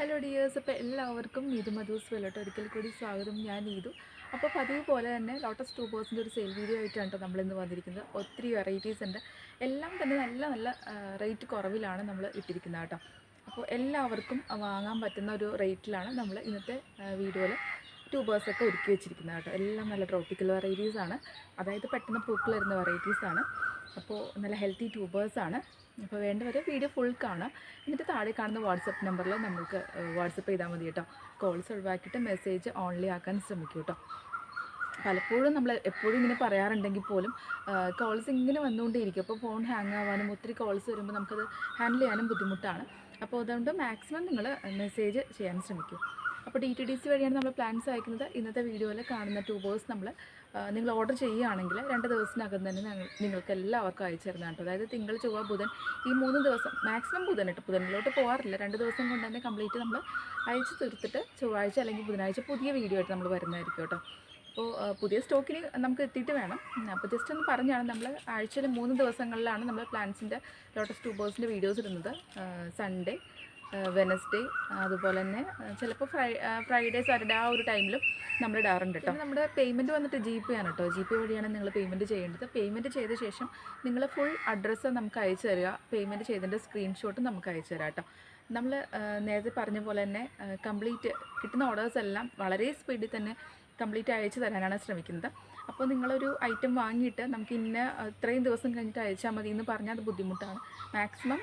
Hello dears അപ്പോൾ എല്ലാവർക്കും നീതു മധൂസ് വെള്ളോട്ട് ഒരിക്കൽ കൂടി സ്വാഗതം ഞാൻ നീതു അപ്പോൾ പതിവ് പോലെ തന്നെ ലോട്ടസ് ടൂബേഴ്സിന്റെ ഒരു സെയിൽ വീഡിയോ ആയിട്ടാണ് കേട്ടോ നമ്മളിന്ന് വന്നിരിക്കുന്നത്. ഒത്തിരി വെറൈറ്റീസ് ഉണ്ട്. എല്ലാം തന്നെ നല്ല നല്ല റേറ്റ് കുറവിലാണ് നമ്മൾ ഇട്ടിരിക്കുന്നത് കേട്ടോ അപ്പോൾ എല്ലാവർക്കും വാങ്ങാൻ പറ്റുന്ന ഒരു റേറ്റിലാണ് നമ്മൾ ഇന്നത്തെ വീഡിയോയിൽ ട്യൂബേഴ്സൊക്കെ ഒരുക്കി വെച്ചിരിക്കുന്നത് കേട്ടോ. എല്ലാം നല്ല ട്രോപ്പിക്കൽ വെറൈറ്റീസ് ആണ്. അതായത് പെട്ടെന്ന് പൂക്കൾ വരുന്ന വെറൈറ്റീസ് ആണ്. അപ്പോൾ നല്ല ഹെൽത്തി ട്യൂബേഴ്സാണ് അപ്പോൾ വേണ്ടവർ വീഡിയോ ഫുൾ കാണാം എന്നിട്ട് താഴെ കാണുന്ന വാട്സപ്പ് നമ്പറിൽ നമുക്ക് വാട്സപ്പ് ചെയ്താൽ മതി കേട്ടോ. കോൾസ് ഒഴിവാക്കിയിട്ട് മെസ്സേജ് ഓൺലി ആക്കാൻ ശ്രമിക്കൂ കേട്ടോ. പലപ്പോഴും നമ്മൾ എപ്പോഴും ഇങ്ങനെ പറയാറുണ്ടെങ്കിൽ പോലും കോൾസ് ഇങ്ങനെ വന്നുകൊണ്ടേയിരിക്കും. അപ്പോൾ ഫോൺ ഹാങ് ആവാനും ഒത്തിരി കോൾസ് വരുമ്പോൾ നമുക്കത് ഹാൻഡിൽ ചെയ്യാനും ബുദ്ധിമുട്ടാണ്. അപ്പോൾ അതുകൊണ്ട് മാക്സിമം നിങ്ങൾ മെസ്സേജ് ചെയ്യാൻ ശ്രമിക്കൂ. അപ്പോൾ ഡി ടി ഡി സി വഴിയാണ് നമ്മൾ പ്ലാൻസ് അയക്കുന്നത്. ഇന്നത്തെ വീഡിയോയിൽ കാണുന്ന ട്യൂബേഴ്സ് നമ്മൾ നിങ്ങൾ ഓർഡർ ചെയ്യുകയാണെങ്കിൽ രണ്ട് ദിവസത്തിനകം തന്നെ നിങ്ങൾക്ക് എല്ലാവർക്കും അയച്ചു തരുന്നതാണ് കേട്ടോ. അതായത് തിങ്കൾ ചൊവ്വ ബുധൻ ഈ മൂന്ന് ദിവസം മാക്സിമം ബുധൻ കേട്ടോ ബുധനിലോട്ട് പോകാറില്ല രണ്ട് ദിവസം കൊണ്ട് തന്നെ കംപ്ലീറ്റ് നമ്മൾ അയച്ചു തീർത്തിട്ട് ചൊവ്വാഴ്ച അല്ലെങ്കിൽ ബുധനാഴ്ച പുതിയ വീഡിയോ ആയിട്ട് നമ്മൾ വരുന്നതായിരിക്കും കേട്ടോ. അപ്പോൾ പുതിയ സ്റ്റോക്കിന് നമുക്ക് എത്തിയിട്ട് വേണം. അപ്പോൾ ജസ്റ്റ് ഒന്ന് പറഞ്ഞാണ് നമ്മൾ ആഴ്ചയിൽ മൂന്ന് ദിവസങ്ങളിലാണ് നമ്മൾ പ്ലാൻസിന്റെ ലോട്ടസ് ട്യൂബേഴ്സിന്റെ വീഡിയോസ് ഇടുന്നത്. സൺഡേ വെനസ്ഡേ അതുപോലെ തന്നെ ചിലപ്പോൾ ഫ്രൈ ഫ്രൈഡേ സാറ്റർഡേ ആ ഒരു ടൈമിലും നമ്മൾ ഇടാറുണ്ട് കേട്ടോ നമ്മുടെ പേയ്മെന്റ് വന്നിട്ട് ജി പേ ആണ് കേട്ടോ ജി പേ വഴിയാണ് നിങ്ങൾ പേയ്മെന്റ് ചെയ്യേണ്ടത്. പേയ്മെന്റ് ചെയ്ത ശേഷം നിങ്ങൾ ഫുൾ അഡ്രസ്സ് നമുക്ക് അയച്ചു തരിക. പേയ്മെന്റ് ചെയ്തതിന്റെ സ്ക്രീൻഷോട്ടും നമുക്ക് അയച്ചു തരാം കേട്ടോ നമ്മൾ നേരത്തെ പറഞ്ഞ പോലെ തന്നെ കംപ്ലീറ്റ് കിട്ടുന്ന ഓർഡേഴ്സ് എല്ലാം വളരെ സ്പീഡിൽ തന്നെ കംപ്ലീറ്റ് അയച്ചു തരാനാണ് ശ്രമിക്കുന്നത്. അപ്പോൾ നിങ്ങളൊരു ഐറ്റം വാങ്ങിയിട്ട് നമുക്ക് ഇന്ന ഇത്രയും ദിവസം കഴിഞ്ഞിട്ട് അയച്ചാൽ മതി എന്ന് പറഞ്ഞാൽ അത് ബുദ്ധിമുട്ടാണ്. മാക്സിമം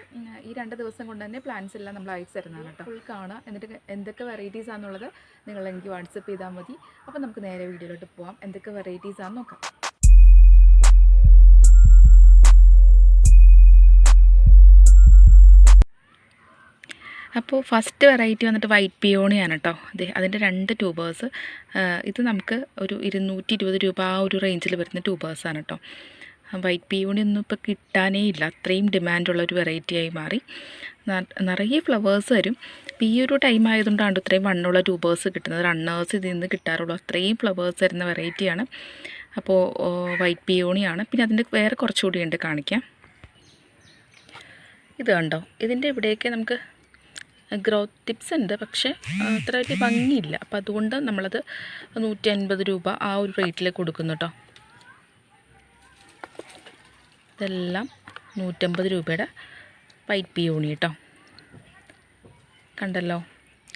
ഈ രണ്ട് ദിവസം കൊണ്ട് തന്നെ പ്ലാൻസ് എല്ലാം നമ്മൾ അയച്ചു തരുന്നതാണ് കേട്ടോ. ഫുൾ കാണുക എന്നിട്ട് എന്തൊക്കെ വെറൈറ്റീസ് ആണെന്നുള്ളത് നിങ്ങൾ എനിക്ക് വാട്സപ്പ് ചെയ്താൽ മതി. അപ്പോൾ നമുക്ക് നേരെ വീഡിയോയിലോട്ട് പോകാം എന്തൊക്കെ വെറൈറ്റീസ് ആണെന്ന് നോക്കാം. അപ്പോൾ ഫസ്റ്റ് വെറൈറ്റി വന്നിട്ട് വൈറ്റ് പിയോണിയാണ് കേട്ടോ അതെ അതിന്റെ രണ്ട് ട്യൂബേഴ്സ് ഇത് നമുക്ക് ഒരു ഇരുന്നൂറ്റി ഇരുപത് രൂപ ആ ഒരു റേഞ്ചിൽ വരുന്ന ട്യൂബേഴ്സാണ് കേട്ടോ വൈറ്റ് പിയോണി ഒന്നും ഇപ്പോൾ കിട്ടാനേ ഇല്ല. അത്രയും ഡിമാൻഡുള്ള ഒരു വെറൈറ്റിയായി മാറി. നിറയെ ഫ്ലവേഴ്സ് വരും. ഈ ഒരു ടൈം ആയതുകൊണ്ടാണ് ഇത്രയും വണ്ണുള്ള ട്യൂബേഴ്സ് കിട്ടുന്നത്. റണ്ണേഴ്സ് ഇതിൽ നിന്ന് കിട്ടാറുള്ളൂ. അത്രയും ഫ്ലവേഴ്സ് വരുന്ന വെറൈറ്റിയാണ് അപ്പോൾ വൈറ്റ് പിയോണിയാണ് പിന്നെ അതിന്റെ വേറെ കുറച്ചുകൂടി ഉണ്ട് കാണിക്കാം. ഇത് കണ്ടോ? ഇതിന്റെ ഇവിടെയൊക്കെ നമുക്ക് ഗ്രോത്ത് ടിപ്സ് ഉണ്ട്. പക്ഷേ അത്ര വലിയ ഭംഗിയില്ല. അപ്പോൾ അതുകൊണ്ട് നമ്മളത് നൂറ്റി അൻപത് രൂപ ആ ഒരു റേറ്റിൽ കൊടുക്കുന്നു കേട്ടോ ഇതെല്ലാം നൂറ്റമ്പത് രൂപയുടെ വൈറ്റ് പിയോണി കേട്ടോ കണ്ടല്ലോ?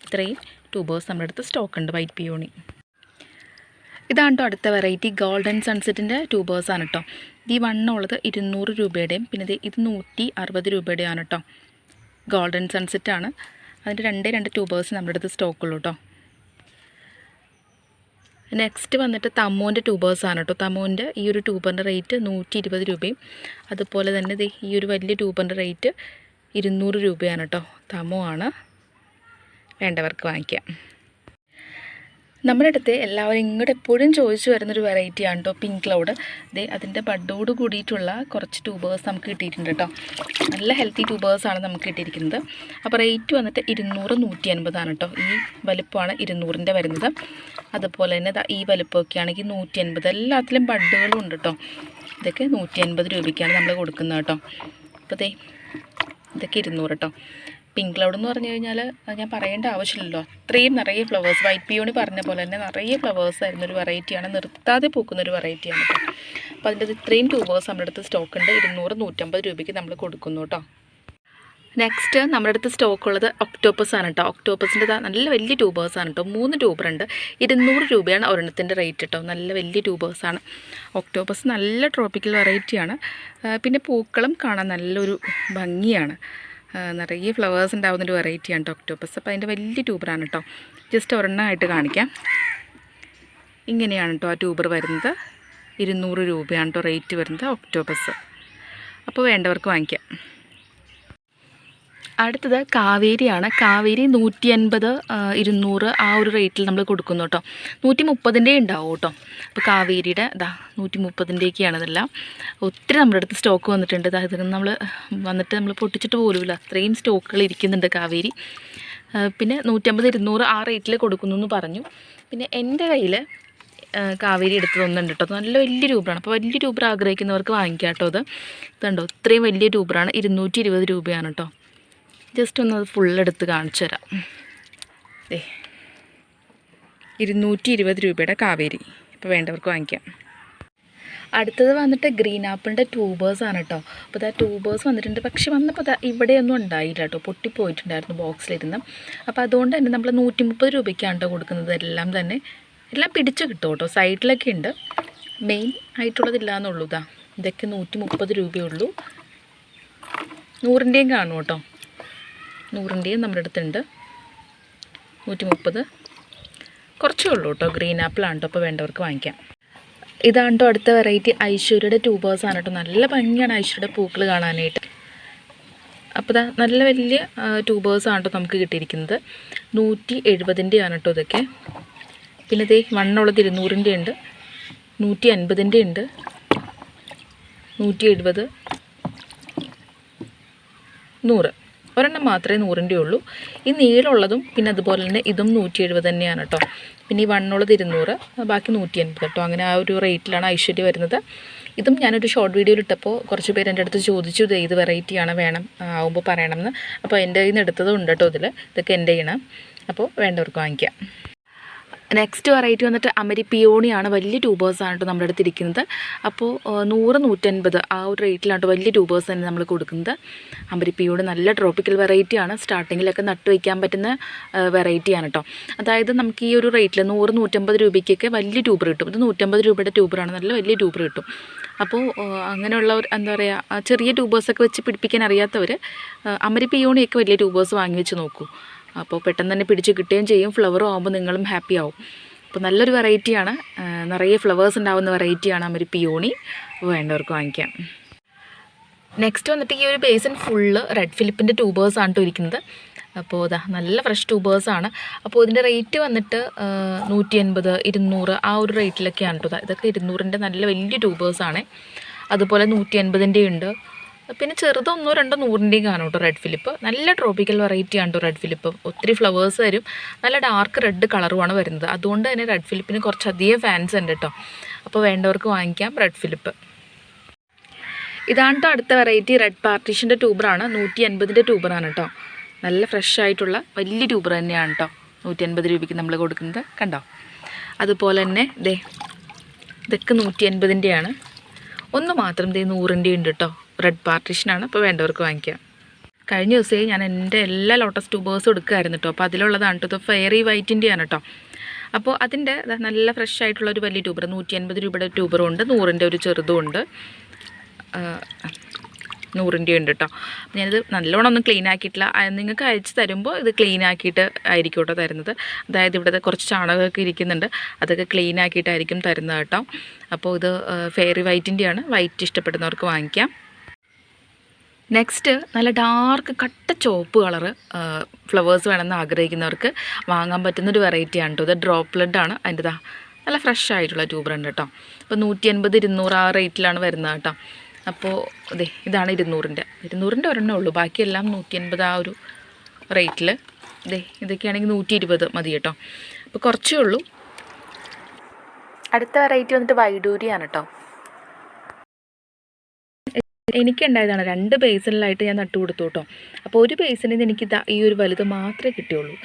ഇത്രയും ട്യൂബേഴ്സ് നമ്മുടെ അടുത്ത് സ്റ്റോക്ക് ഉണ്ട് വൈറ്റ് പിയോണി ഇതാണ് കേട്ടോ അടുത്ത വെറൈറ്റി ഗോൾഡൻ സൺസെറ്റിന്റെ ആണ് കേട്ടോ ഈ വണ്ണമുള്ളത് ഇരുന്നൂറ് രൂപയുടെയും പിന്നെ ഇത് നൂറ്റി അറുപത് രൂപയുടെയാണ് കേട്ടോ ഗോൾഡൻ സൺസെറ്റാണ് അതിന്റെ രണ്ട് രണ്ട് ട്യൂബേഴ്സ് നമ്മുടെ അടുത്ത് സ്റ്റോക്കുള്ളൂ കേട്ടോ നെക്സ്റ്റ് വന്നിട്ട് തമ്മോന്റെ ട്യൂബേഴ്സാണ് കേട്ടോ തമ്മോന്റെ ഈ ഒരു ട്യൂബറിന്റെ റേറ്റ് നൂറ്റി ഇരുപത് രൂപയും അതുപോലെ തന്നെ ദേ ഈ ഒരു വലിയ ട്യൂബറിന്റെ റേറ്റ് ഇരുന്നൂറ് രൂപയാണ് കേട്ടോ തമോ ആണ് വേണ്ടവർക്ക് വാങ്ങിക്കാം. നമ്മുടെ അടുത്ത് എല്ലാവരും ഇങ്ങോട്ട് എപ്പോഴും ചോദിച്ചു വരുന്നൊരു വെറൈറ്റിയാണ് കേട്ടോ പിങ്ക് ക്ലൗഡ് ദേ അതിന്റെ ബഡോട് കൂടിയിട്ടുള്ള കുറച്ച് ട്യൂബേഴ്സ് നമുക്ക് കിട്ടിയിട്ടുണ്ട് കേട്ടോ നല്ല ഹെൽത്തി ട്യൂബേഴ്സ് ആണ് നമുക്ക് കിട്ടിയിരിക്കുന്നത്. അപ്പോൾ റേറ്റ് വന്നിട്ട് ഇരുന്നൂറ് നൂറ്റി അൻപതാണ് കേട്ടോ ഈ വലുപ്പമാണ് ഇരുന്നൂറിന്റെ വരുന്നത്. അതുപോലെ തന്നെ ഈ വലുപ്പമൊക്കെ ആണെങ്കിൽ നൂറ്റി അൻപത് എല്ലാത്തിലും ബഡുകളും ഉണ്ട് കേട്ടോ ഇതൊക്കെ നൂറ്റി അൻപത് രൂപയ്ക്കാണ് നമ്മൾ കൊടുക്കുന്നത് കേട്ടോ അപ്പോൾ ദേ ഇതൊക്കെ ഇരുന്നൂറ് കേട്ടോ പിങ്ക് ക്ലൗഡ് എന്ന് പറഞ്ഞു കഴിഞ്ഞാൽ ഞാൻ പറയേണ്ട ആവശ്യമില്ലല്ലോ. അത്രയും നിറയെ ഫ്ലവേഴ്സ് വൈറ്റ് പിയോണി പറഞ്ഞ പോലെ തന്നെ നിറയെ ഫ്ലവേഴ്സ് ആയിരുന്ന ഒരു വെറൈറ്റിയാണ് നിർത്താതെ പൂക്കുന്ന ഒരു വെറൈറ്റിയാണ് അപ്പോൾ അതിന്റെ ഇത്രയും ട്യൂബേഴ്സ് നമ്മുടെ അടുത്ത് സ്റ്റോക്ക് ഉണ്ട്. ഇരുന്നൂറ് നൂറ്റമ്പത് രൂപയ്ക്ക് നമ്മൾ കൊടുക്കുന്നു കേട്ടോ. നെക്സ്റ്റ് നമ്മുടെ അടുത്ത് സ്റ്റോക്ക് ഉള്ളത് ഒക്ടോപ്പസ് ആണ് കേട്ടോ. ഒക്ടോപ്പസിന്റെ നല്ല വലിയ ട്യൂബേഴ്സ് ആണ് കേട്ടോ. മൂന്ന് ട്യൂബർ ഉണ്ട്. ഇരുന്നൂറ് രൂപയാണ് ഒരെണ്ണത്തിന്റെ റേറ്റ് കേട്ടോ. നല്ല വലിയ ട്യൂബേഴ്സ് ആണ്. ഒക്ടോപ്പസ് നല്ല ട്രോപ്പിക്കൽ വെറൈറ്റിയാണ് പിന്നെ പൂക്കളും കാണാൻ നല്ലൊരു ഭംഗിയാണ്. നിറയെ ഫ്ലവേഴ്സ് ഉണ്ടാകുന്നൊരു വെറൈറ്റിയാണ് കേട്ടോ ഒക്ടോപ്പസ് അപ്പോൾ അതിന്റെ വലിയ ട്യൂബറാണ് കേട്ടോ ജസ്റ്റ് ഒരെണ്ണമായിട്ട് കാണിക്കാം. ഇങ്ങനെയാണ് കേട്ടോ ആ ട്യൂബർ വരുന്നത്. ഇരുന്നൂറ് രൂപയാണ് കേട്ടോ റേറ്റ് വരുന്നത് ഒക്ടോപ്പസ് അപ്പോൾ വേണ്ടവർക്ക് വാങ്ങിക്കാം. അടുത്തത് കാവേരിയാണ്. കാവേരി നൂറ്റി അൻപത് ഇരുന്നൂറ് ആ ഒരു റേറ്റിൽ നമ്മൾ കൊടുക്കുന്നു കേട്ടോ നൂറ്റി മുപ്പതിന്റെ ഉണ്ടാവും കേട്ടോ അപ്പോൾ കാവേരിയുടെ ഇതാ നൂറ്റി മുപ്പതിന്റെയൊക്കെയാണ് ഇതെല്ലാം. ഒത്തിരി നമ്മുടെ അടുത്ത് സ്റ്റോക്ക് വന്നിട്ടുണ്ട്. അതായത് നമ്മൾ വന്നിട്ട് നമ്മൾ പൊട്ടിച്ചിട്ട് പോലുമില്ല. അത്രയും സ്റ്റോക്കുകൾ ഇരിക്കുന്നുണ്ട് കാവേരി. പിന്നെ നൂറ്റമ്പത് ഇരുന്നൂറ് ആ റേറ്റിൽ കൊടുക്കുന്നു എന്ന് പറഞ്ഞു. പിന്നെ എന്റെ കയ്യിൽ കാവേരി എടുത്ത് തന്നിട്ടുണ്ട് കേട്ടോ നല്ല വലിയ രൂപയാണ്. അപ്പോൾ വലിയ രൂപ ആഗ്രഹിക്കുന്നവർക്ക് വാങ്ങിക്കാം കേട്ടോ അത്. ഇതുണ്ടോ? ഇത്രയും വലിയ രൂപയാണ്. ഇരുന്നൂറ്റി ഇരുപത് രൂപയാണ് കേട്ടോ ജസ്റ്റ് ഒന്ന് അത് ഫുള്ളെടുത്ത് കാണിച്ചു തരാം. അതെ ഇരുന്നൂറ്റി ഇരുപത് രൂപയുടെ കാവേരി. ഇപ്പോൾ വേണ്ടവർക്ക് വാങ്ങിക്കാം. അടുത്തത് വന്നിട്ട് ഗ്രീൻ ആപ്പിളിന്റെ ട്യൂബേഴ്സാണ് കേട്ടോ അപ്പോൾ ഇതാ ട്യൂബേഴ്സ് വന്നിട്ടുണ്ട്. പക്ഷെ വന്നപ്പോൾ ഇതാ ഇവിടെയൊന്നും ഉണ്ടായില്ല കേട്ടോ പൊട്ടിപ്പോയിട്ടുണ്ടായിരുന്നു ബോക്സിലിരുന്ന്. അപ്പോൾ അതുകൊണ്ട് തന്നെ നമ്മൾ നൂറ്റി മുപ്പത് രൂപയ്ക്കാണ് കേട്ടോ കൊടുക്കുന്നത്. എല്ലാം തന്നെ എല്ലാം പിടിച്ച് കിട്ടും കേട്ടോ സൈഡിലൊക്കെ ഉണ്ട്. മെയിൻ ആയിട്ടുള്ളതില്ല എന്നുള്ളൂ ഇതാ ഇതൊക്കെ നൂറ്റി മുപ്പത് രൂപയുള്ളൂ. നൂറിന്റെയും കാണും കേട്ടോ നൂറിന്റെയും നമ്മുടെ അടുത്തുണ്ട്. നൂറ്റി മുപ്പത് കുറച്ചേ ഉള്ളൂ കേട്ടോ ഗ്രീൻ ആണ് കേട്ടോ അപ്പോൾ വേണ്ടവർക്ക് വാങ്ങിക്കാം. ഇതാണ്ടോ അടുത്ത വെറൈറ്റി ഐശ്വര്യയുടെ ട്യൂബേഴ്സ് ആണ് കേട്ടോ നല്ല ഭംഗിയാണ് ഐശ്വര്യയുടെ പൂക്കൾ കാണാനായിട്ട്. അപ്പോൾ ഇതാ നല്ല വലിയ ട്യൂബേഴ്സ് ആണ് കേട്ടോ നമുക്ക് കിട്ടിയിരിക്കുന്നത്. നൂറ്റി എഴുപതിന്റെയാണ് കേട്ടോ ഇതൊക്കെ. പിന്നെ ഇതേ മണ്ണുള്ളത് ഇരുന്നൂറിന്റെ ഉണ്ട്. നൂറ്റി അൻപതിന്റെ ഉണ്ട്. നൂറ്റി എഴുപത് നൂറ്. ഒരെണ്ണം മാത്രമേ നൂറിന്റെ ഉള്ളൂ. ഈ നീളമുള്ളതും പിന്നെ അതുപോലെ തന്നെ ഇതും നൂറ്റി എഴുപത് തന്നെയാണ് കേട്ടോ പിന്നെ ഈ വണ്ണുള്ളത് ഇരുന്നൂറ് ബാക്കി നൂറ്റി അൻപത് കേട്ടോ അങ്ങനെ ആ ഒരു റേറ്റിലാണ് ഐശ്വര്യ വരുന്നത്. ഇതും ഞാനൊരു ഷോർട്ട് വീഡിയോയിൽ ഇട്ടപ്പോൾ കുറച്ച് പേര് എന്റെ അടുത്ത് ചോദിച്ചു ഇത് ഏത് വെറൈറ്റിയാണ് വേണം ആവുമ്പോൾ പറയണമെന്ന്. അപ്പോൾ എന്റെ കയ്യിൽ നിന്ന് എടുത്തതും ഉണ്ട് കേട്ടോ ഇതിൽ ഇതൊക്കെ എന്റെ ചെയ്യണം അപ്പോൾ വേണ്ടവർക്ക് വാങ്ങിക്കാം. നെക്സ്റ്റ് വെറൈറ്റി വന്നിട്ട് അമരി പിയോണിയാണ് വലിയ ട്യൂബേഴ്സാണ് കേട്ടോ നമ്മുടെ അടുത്ത് ഇരിക്കുന്നത്. അപ്പോൾ നൂറ് നൂറ്റൻപത് ആ ഒരു റേറ്റിലാണ് വലിയ ട്യൂബേഴ്സ് തന്നെ നമ്മൾ കൊടുക്കുന്നത്. അമരി പിയോണി നല്ല ട്രോപ്പിക്കൽ വെറൈറ്റിയാണ് സ്റ്റാർട്ടിങ്ങിലൊക്കെ നട്ടു വയ്ക്കാൻ പറ്റുന്ന വെറൈറ്റിയാണ് കേട്ടോ. അതായത് നമുക്ക് ഈ ഒരു റേറ്റിൽ നൂറ് നൂറ്റമ്പത് രൂപയ്ക്കൊക്കെ വലിയ ട്യൂബർ കിട്ടും. ഇത് നൂറ്റമ്പത് രൂപയുടെ ട്യൂബറാണ് നല്ല വലിയ ട്യൂബർ കിട്ടും. അപ്പോൾ അങ്ങനെയുള്ള എന്താ പറയുക ചെറിയ ട്യൂബേഴ്സൊക്കെ വെച്ച് പിടിപ്പിക്കാൻ അറിയാത്തവർ അമരി പിയോണിയൊക്കെ വലിയ ട്യൂബേഴ്സ് വാങ്ങി വെച്ച് നോക്കൂ. അപ്പോൾ പെട്ടെന്ന് തന്നെ പിടിച്ച് കിട്ടുകയും ചെയ്യും. ഫ്ലവറും ആകുമ്പോൾ നിങ്ങളും ഹാപ്പി ആവും. അപ്പോൾ നല്ലൊരു വെറൈറ്റിയാണ് നിറയെ ഫ്ലവേഴ്സ് ഉണ്ടാവുന്ന വെറൈറ്റിയാണ് ഒരു പിയോണി. വേണ്ടവർക്ക് വാങ്ങിക്കാം. നെക്സ്റ്റ് വന്നിട്ട് ഈ ഒരു ബേസിൻ ഫുള്ള് റെഡ് ഫിലിപ്പിന്റെ ട്യൂബേഴ്സ് ആണ് കേട്ടോ ഇരിക്കുന്നത്. അപ്പോൾ ഇതാ നല്ല ഫ്രഷ് ട്യൂബേഴ്സാണ് അപ്പോൾ ഇതിന്റെ റേറ്റ് വന്നിട്ട് നൂറ്റി എൺപത് ഇരുന്നൂറ് ആ ഒരു റേറ്റിലൊക്കെയാണ് കേട്ടോ ഇതൊക്കെ ഇരുന്നൂറിന്റെ നല്ല വലിയ ട്യൂബേഴ്സാണ് അതുപോലെ നൂറ്റി എൺപതിന്റെ ഉണ്ട്. പിന്നെ ചെറുതൊന്നോ രണ്ടോ നൂറിന്റെയും കാണും കേട്ടോ റെഡ് ഫിലിപ്പ് നല്ല ട്രോപ്പിക്കൽ വെറൈറ്റി ആണ് റെഡ് ഫിലിപ്പ് ഒത്തിരി ഫ്ലവേഴ്സ് വരും നല്ല ഡാർക്ക് റെഡ് കളറുമാണ് വരുന്നത്. അതുകൊണ്ട് തന്നെ റെഡ് ഫിലിപ്പിന് കുറച്ചധികം ഫാൻസ് ഉണ്ട് കേട്ടോ. അപ്പോൾ വേണ്ടവർക്ക് വാങ്ങിക്കാം റെഡ് ഫിലിപ്പ് ഇതാണ് അടുത്ത വെറൈറ്റി റെഡ് പാർട്ടീഷന്റെ ട്യൂബറാണ് നൂറ്റി അൻപതിന്റെ ട്യൂബറാണ് കേട്ടോ നല്ല ഫ്രഷ് ആയിട്ടുള്ള വലിയ ട്യൂബർ തന്നെയാണ് കേട്ടോ നൂറ്റി അൻപത് രൂപയ്ക്ക് നമ്മൾ കൊടുക്കുന്നത്. കണ്ടോ? അതുപോലെ തന്നെ ദേ ഇതൊക്കെ നൂറ്റി അൻപതിന്റെയാണ് ഒന്ന് മാത്രം ദേ നൂറിന്റെ ഉണ്ട് കേട്ടോ റെഡ് പാർട്ടീഷനാണ് അപ്പോൾ വേണ്ടവർക്ക് വാങ്ങിക്കാം. കഴിഞ്ഞ ദിവസമേ ഞാൻ എന്റെ എല്ലാ ലോട്ടസ് ട്യൂബേഴ്സും എടുക്കുമായിരുന്നു കേട്ടോ അപ്പോൾ അതിലുള്ളതാണ് കേട്ടോ ഇത് ഫെയറി വൈറ്റിന്റെയാണ് കേട്ടോ അപ്പോൾ അതിന്റെ നല്ല ഫ്രഷ് ആയിട്ടുള്ള ഒരു വലിയ ട്യൂബർ നൂറ്റി അൻപത് രൂപയുടെ ട്യൂബറും ഉണ്ട്. നൂറിന്റെ ഒരു ചെറുതും ഉണ്ട്. നൂറിന്റെ ഉണ്ട് കേട്ടോ ഞാനിത് നല്ലോണം ഒന്നും ക്ലീൻ ആക്കിയിട്ടില്ല. നിങ്ങൾക്ക് അയച്ച് തരുമ്പോൾ ഇത് ക്ലീൻ ആക്കിയിട്ട് ആയിരിക്കും കേട്ടോ തരുന്നത്. അതായത് ഇവിടെ കുറച്ച് ചാണകമൊക്കെ ഇരിക്കുന്നുണ്ട്. അതൊക്കെ ക്ലീൻ ആക്കിയിട്ടായിരിക്കും തരുന്നത് കേട്ടോ അപ്പോൾ ഇത് ഫെയറി വൈറ്റിന്റെയാണ് വൈറ്റ് ഇഷ്ടപ്പെടുന്നവർക്ക് വാങ്ങിക്കാം. നെക്സ്റ്റ് നല്ല ഡാർക്ക് കട്ട ചുവപ്പ് കളറ് ഫ്ലവേഴ്സ് വേണമെന്ന് ആഗ്രഹിക്കുന്നവർക്ക് വാങ്ങാൻ പറ്റുന്നൊരു വെറൈറ്റിയാണ് കേട്ടോ ഇത് ആണ്. അതിന്റെ ദാ നല്ല ഫ്രഷ് ആയിട്ടുള്ള ട്യൂബർ ഉണ്ട് കേട്ടോ അപ്പോൾ നൂറ്റി അൻപത് ഇരുന്നൂറ് ആ റേറ്റിലാണ് വരുന്നത് കേട്ടോ അപ്പോൾ അതെ ഇതാണ് ഇരുന്നൂറിന്റെ. ഇരുന്നൂറിന്റെ ഒരെണ്ണേ ഉള്ളൂ. ബാക്കിയെല്ലാം നൂറ്റി അൻപത് ആ ഒരു റേറ്റിൽ ഇതേ ഇതൊക്കെയാണെങ്കിൽ നൂറ്റി ഇരുപത് മതി കേട്ടോ അപ്പോൾ കുറച്ചേ ഉള്ളൂ. അടുത്ത വെറൈറ്റി വന്നിട്ട് വൈഡൂരിയാണ് കേട്ടോ എനിക്കുണ്ടായതാണ്. രണ്ട് ബേസിനിലായിട്ട് ഞാൻ നട്ടു കൊടുത്തു കേട്ടോ. അപ്പോൾ ഒരു ബേസിനിൽ നിന്ന് എനിക്ക് ഈ ഒരു വലുത് മാത്രമേ കിട്ടിയുള്ളൂ.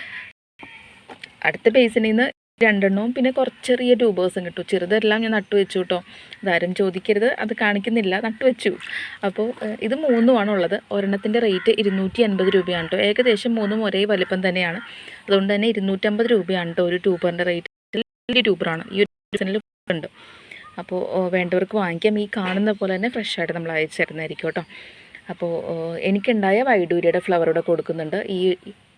അടുത്ത ബേസിനിൽ നിന്ന് രണ്ടെണ്ണവും പിന്നെ കുറച്ച് ചെറിയ ട്യൂബേഴ്സും കിട്ടും. ചെറുതെല്ലാം ഞാൻ നട്ടു വെച്ചു കേട്ടോ. ഇതാരും ചോദിക്കരുത്. അത് കാണിക്കുന്നില്ല. നട്ടു വെച്ചു. അപ്പോൾ ഇത് മൂന്നുമാണ് ഉള്ളത്. ഒരെണ്ണത്തിന്റെ റേറ്റ് ഇരുന്നൂറ്റി അൻപത് രൂപയാണ് കേട്ടോ. ഏകദേശം മൂന്നും ഒരേ വലിപ്പം തന്നെയാണ്. അതുകൊണ്ട് തന്നെ ഇരുന്നൂറ്റമ്പത് രൂപയാണ് കേട്ടോ ഒരു ട്യൂബറിന്റെ റേറ്റ് വലിയ ട്യൂബറാണ് ഈ ഒരു ഉണ്ട്. അപ്പോൾ വേണ്ടവർക്ക് വാങ്ങിക്കാം. ഈ കാണുന്ന പോലെ തന്നെ ഫ്രഷായിട്ട് നമ്മൾ അയച്ചു തരുന്നതായിരിക്കും കേട്ടോ അപ്പോൾ എനിക്കുണ്ടായ വൈഡൂരിയുടെ ഫ്ലവർ ഇവിടെ കൊടുക്കുന്നുണ്ട്. ഈ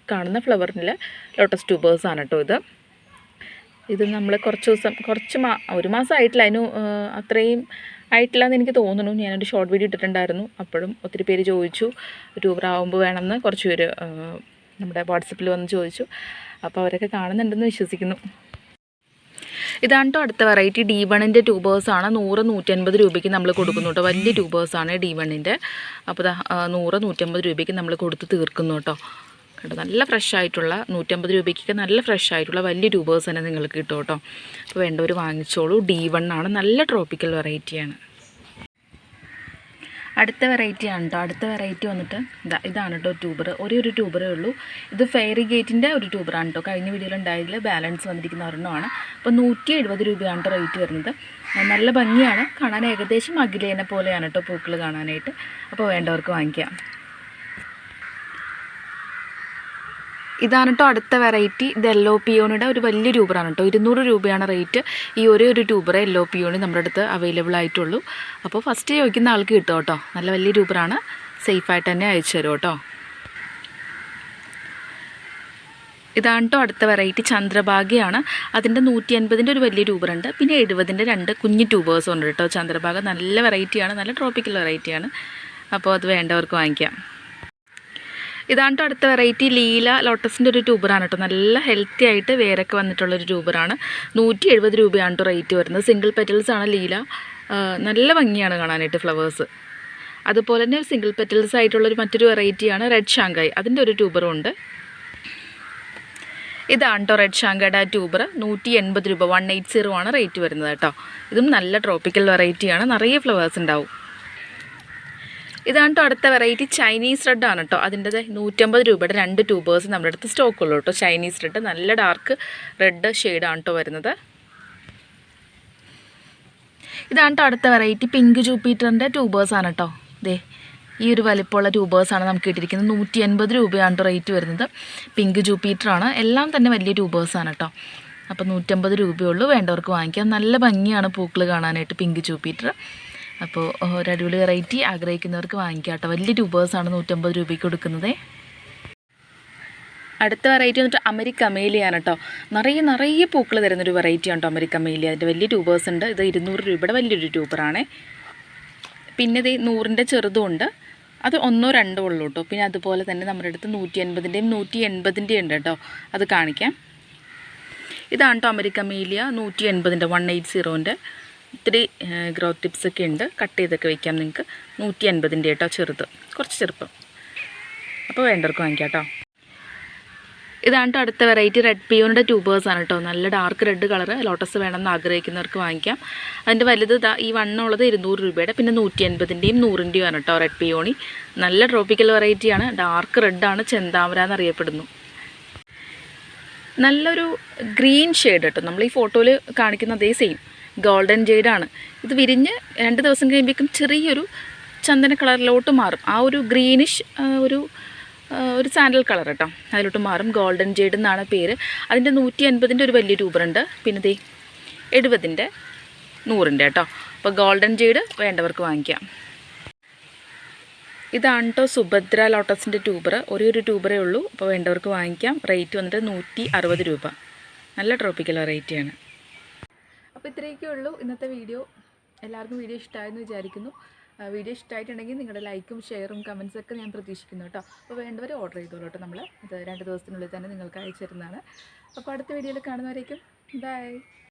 കാണുന്ന ഫ്ലവറിൽ ലോട്ടസ് ട്യൂബേഴ്സാണ് കേട്ടോ ഇത്. ഇത് നമ്മൾ കുറച്ച് ദിവസം കുറച്ച് മാ ഒരു മാസം ആയിട്ടില്ല. അതിന് അത്രയും ആയിട്ടില്ല എന്ന് എനിക്ക് തോന്നുന്നു. ഞാനൊരു ഷോർട്ട് വീഡിയോ ഇട്ടിട്ടുണ്ടായിരുന്നു. അപ്പോഴും ഒത്തിരി പേര് ചോദിച്ചു. ട്യൂബർ ആകുമ്പോൾ വേണമെന്ന് കുറച്ച് പേര് നമ്മുടെ വാട്സപ്പിൽ വന്ന് ചോദിച്ചു. അപ്പോൾ അവരൊക്കെ കാണുന്നുണ്ടെന്ന് വിശ്വസിക്കുന്നു. ഇതാണ് കേട്ടോ അടുത്ത വെറൈറ്റി ഡി വണ്ണിന്റെ ആണ്. നൂറ് നൂറ്റൻപത് രൂപയ്ക്ക് നമ്മൾ കൊടുക്കുന്നു കേട്ടോ വലിയ ആണ് ഡി വണ്ണിന്റെ അപ്പോൾ ഇതാ നൂറ് നൂറ്റമ്പത് രൂപയ്ക്ക് നമ്മൾ കൊടുത്ത് തീർക്കുന്നു കേട്ടോ കേട്ടോ നല്ല ഫ്രഷ് ആയിട്ടുള്ള നൂറ്റമ്പത് രൂപയ്ക്കൊക്കെ നല്ല ഫ്രഷ് ആയിട്ടുള്ള വലിയ ട്യൂബേഴ്സ് തന്നെ നിങ്ങൾക്ക് കിട്ടും കേട്ടോ അപ്പോൾ വേണ്ടവർ വാങ്ങിച്ചോളൂ. ഡി വണ്ണാണ് നല്ല ട്രോപ്പിക്കൽ വെറൈറ്റിയാണ് അടുത്ത വെറൈറ്റി ആണ് കേട്ടോ അടുത്ത വെറൈറ്റി വന്നിട്ട് ഇതാ ഇതാണ് കേട്ടോ ട്യൂബർ ഒരേ ഒരു ട്യൂബറേ ഉള്ളൂ. ഇത് ഫെയറി ഗേറ്റിന്റെ ഒരു ട്യൂബറാണ് കേട്ടോ കഴിഞ്ഞ വീഡിയോയിൽ ഉണ്ടായതിൽ ബാലൻസ് വന്നിരിക്കുന്ന ഒരെണ്ണമാണ് അപ്പോൾ നൂറ്റി എഴുപത് രൂപയാണ് റേറ്റ് വരുന്നത്. നല്ല ഭംഗിയാണ്. കാണാൻ ഏകദേശം അഖിലേനെ പോലെയാണ് കേട്ടോ പൂക്കൾ കാണാനായിട്ട്. അപ്പോൾ വേണ്ടവർക്ക് വാങ്ങിക്കാം. ഇതാണ് കേട്ടോ അടുത്ത വെറൈറ്റി ഇത് എല്ലോ പിയോണിയുടെ ഒരു വലിയ ട്യൂബറാണ് കേട്ടോ ഇരുന്നൂറ് രൂപയാണ് റേറ്റ് ഈ ഒരേ ഒരു ട്യൂബറേ എല്ലോ പിയോണി നമ്മുടെ അടുത്ത് അവൈലബിൾ ആയിട്ടുള്ളൂ. അപ്പോൾ ഫസ്റ്റ് ചോദിക്കുന്ന ആൾക്ക് കിട്ടും കേട്ടോ നല്ല വലിയ ട്യൂബറാണ്. സേഫായിട്ട് തന്നെ അയച്ചു തരും കേട്ടോ ഇതാണ് കേട്ടോ അടുത്ത വെറൈറ്റി ചന്ദ്രഭാഗയാണ്. അതിന്റെ നൂറ്റി അൻപതിന്റെ ഒരു വലിയ ട്യൂബറുണ്ട്. പിന്നെ എഴുപതിന്റെ രണ്ട് കുഞ്ഞു ട്യൂബേഴ്സും ഉണ്ട് കേട്ടോ ചന്ദ്രഭാഗ നല്ല വെറൈറ്റിയാണ് നല്ല ട്രോപ്പിക്കൽ വെറൈറ്റിയാണ് അപ്പോൾ അത് വേണ്ടവർക്ക് വാങ്ങിക്കാം. ഇതാണ് ട്ടോ അടുത്ത വെറൈറ്റി ലീല ലോട്ടസിന്റെ ഒരു ട്യൂബറാണ് കേട്ടോ നല്ല ഹെൽത്തി ആയിട്ട് വേരൊക്കെ വന്നിട്ടുള്ളൊരു ട്യൂബറാണ് നൂറ്റി എഴുപത് രൂപയാണ് റേറ്റ് വരുന്നത്. സിംഗിൾ പെറ്റൽസ് ആണ് ലീല. നല്ല ഭംഗിയാണ് കാണാനായിട്ട് ഫ്ലവേഴ്സ് അതുപോലെ തന്നെ സിംഗിൾ പെറ്റൽസ് ആയിട്ടുള്ളൊരു മറ്റൊരു വെറൈറ്റിയാണ് റെഡ് ഷാങ്കായ് അതിന്റെ ഒരു ട്യൂബറും ഉണ്ട്. ഇതാണ് കേട്ടോ റെഡ് ഷാങ്കയുടെ ട്യൂബർ നൂറ്റി എൺപത് രൂപ വൺ എയ്റ്റ് സീറോ ആണ് റേറ്റ് വരുന്നത് കേട്ടോ ഇതും നല്ല ട്രോപ്പിക്കൽ വെറൈറ്റിയാണ് നിറയെ ഫ്ലവേഴ്സ് ഉണ്ടാവും. ഇതാണ് കേട്ടോ അടുത്ത വെറൈറ്റി ചൈനീസ് റെഡ് ആണ് കേട്ടോ അതിന്റെ നൂറ്റമ്പത് രൂപയുടെ രണ്ട് ട്യൂബേഴ്സ് നമ്മുടെ അടുത്ത് സ്റ്റോക്ക് ഉള്ളൂ കേട്ടോ ചൈനീസ് റെഡ് നല്ല ഡാർക്ക് റെഡ് ഷെയ്ഡാണ് കേട്ടോ വരുന്നത്. ഇതാണ് കേട്ടോ അടുത്ത വെറൈറ്റി പിങ്ക് ജൂപ്പിറ്ററിന്റെ ആണ് കേട്ടോ ദേ ഈ ഒരു വലിപ്പമുള്ള ട്യൂബേഴ്സാണ് നമുക്ക് ഇട്ടിരിക്കുന്നത് നൂറ്റി എൺപത് രൂപയാണ് റേറ്റ് വരുന്നത്. പിങ്ക് ജൂപ്പിറ്ററാണ് എല്ലാം തന്നെ വലിയ ട്യൂബേഴ്സാണ് കേട്ടോ അപ്പോൾ നൂറ്റമ്പത് രൂപയുള്ളൂ വേണ്ടവർക്ക് വാങ്ങിക്കാം. നല്ല ഭംഗിയാണ് പൂക്കൾ കാണാനായിട്ട് പിങ്ക് ജൂപ്പിറ്റർ അപ്പോൾ ഒരു അടിപൊളി വെറൈറ്റി ആഗ്രഹിക്കുന്നവർക്ക് വാങ്ങിക്കാം കേട്ടോ. വലിയ ട്യൂബേഴ്സാണ് നൂറ്റമ്പത് രൂപയ്ക്ക് കൊടുക്കുന്നത്. അടുത്ത വെറൈറ്റി വന്നിട്ട് അമരിക്ക അമേലിയാണ് കേട്ടോ. നിറയെ നിറയെ പൂക്കൾ തരുന്നൊരു വെറൈറ്റി ആണ് കേട്ടോ അമരിക്ക അമേലിയ അതിന്റെ വലിയ ട്യൂബേഴ്സ് ഉണ്ട്. ഇത് ഇരുന്നൂറ് രൂപയുടെ വലിയൊരു ട്യൂബറാണ് പിന്നെ ഇത് നൂറിന്റെ ചെറുതും ഉണ്ട്. അത് ഒന്നോ രണ്ടോ ഉള്ളൂ കേട്ടോ. പിന്നെ അതുപോലെ തന്നെ നമ്മുടെ അടുത്ത് നൂറ്റി അൻപതിന്റെയും നൂറ്റി എൺപതിന്റെയും ഉണ്ട് കേട്ടോ. അത് കാണിക്കാം. ഇതാണ് കേട്ടോ അമരിക്ക അമേലിയ നൂറ്റി എൺപതിന്റെ വൺ എയ്റ്റ് സീറോന്റെ ഇത്തിരി ഗ്രോത്ത് ടിപ്സ് ഒക്കെ ഉണ്ട്. കട്ട് ചെയ്തൊക്കെ വയ്ക്കാം നിങ്ങൾക്ക്. നൂറ്റി അൻപതിന്റെ കേട്ടോ ചെറുത്. കുറച്ച് ചെറുപ്പം. അപ്പോൾ വേണ്ടവർക്ക് വാങ്ങിക്കാം കേട്ടോ. ഇതാണ് കേട്ടോ അടുത്ത വെറൈറ്റി റെഡ് പിയോണിന്റെ ട്യൂബേഴ്സാണ് കേട്ടോ നല്ല ഡാർക്ക് റെഡ് കളർ ലോട്ടസ് വേണമെന്ന് ആഗ്രഹിക്കുന്നവർക്ക് വാങ്ങിക്കാം. അതിന്റെ വലുത് ഈ വണ്ണമുള്ളത് ഇരുന്നൂറ് രൂപയുടെ പിന്നെ നൂറ്റി അൻപതിന്റെയും നൂറിന്റെയും ആണ് കേട്ടോ റെഡ് പിയോണി നല്ല ട്രോപ്പിക്കൽ വെറൈറ്റിയാണ് ഡാർക്ക് റെഡാണ് ചെന്താമര എന്നറിയപ്പെടുന്നു. നല്ലൊരു ഗ്രീൻ ഷെയ്ഡ് കേട്ടോ നമ്മൾ ഈ ഫോട്ടോയിൽ കാണിക്കുന്ന അതേ സെയിം ഗോൾഡൻ ജെയ്ഡാണ്. ഇത് വിരിഞ്ഞ് രണ്ട് ദിവസം കഴിയുമ്പോഴേക്കും ചെറിയൊരു ചന്ദന കളറിലോട്ട് മാറും. ആ ഒരു ഗ്രീനിഷ് ഒരു ഒരു സാൻഡൽ കളർ കേട്ടോ. അതിലോട്ട് മാറും. ഗോൾഡൻ ജെയ്ഡ് എന്നാണ് പേര്. അതിന്റെ നൂറ്റി അൻപതിന്റെ ഒരു വലിയ രൂപറുണ്ട്. പിന്നെ ദേ എഴുപതിന്റെ നൂറിന്റെ കേട്ടോ. അപ്പോൾ ഗോൾഡൻ ജെയ്ഡ് വേണ്ടവർക്ക് വാങ്ങിക്കാം. ഇതാണ് കേട്ടോ സുഭദ്ര ലോട്ടസിന്റെ ട്യൂബർ. ഒരേ ഒരു ട്യൂബറേ ഉള്ളൂ. അപ്പോൾ വേണ്ടവർക്ക് വാങ്ങിക്കാം. റേറ്റ് വന്നിട്ട് നൂറ്റി അറുപത് രൂപ. നല്ല ട്രോപ്പിക്കൽ വെറൈറ്റിയാണ്. അപ്പോൾ ഇത്രയൊക്കെ ഉള്ളൂ ഇന്നത്തെ വീഡിയോ. എല്ലാവർക്കും വീഡിയോ ഇഷ്ടമായെന്ന് വിചാരിക്കുന്നു. വീഡിയോ ഇഷ്ടമായിട്ടുണ്ടെങ്കിൽ നിങ്ങളുടെ ലൈക്കും ഷെയറും കമൻസൊക്കെ ഞാൻ പ്രതീക്ഷിക്കുന്നു കേട്ടോ. അപ്പോൾ വേണ്ടവരെ ഓർഡർ ചെയ്തോളൂ കേട്ടോ നമ്മൾ അത് രണ്ട് ദിവസത്തിനുള്ളിൽ തന്നെ നിങ്ങൾക്ക് അയച്ചു തരുന്നതാണ്. അപ്പോൾ അടുത്ത വീഡിയോയിൽ കാണുന്നവരേക്കും ബൈ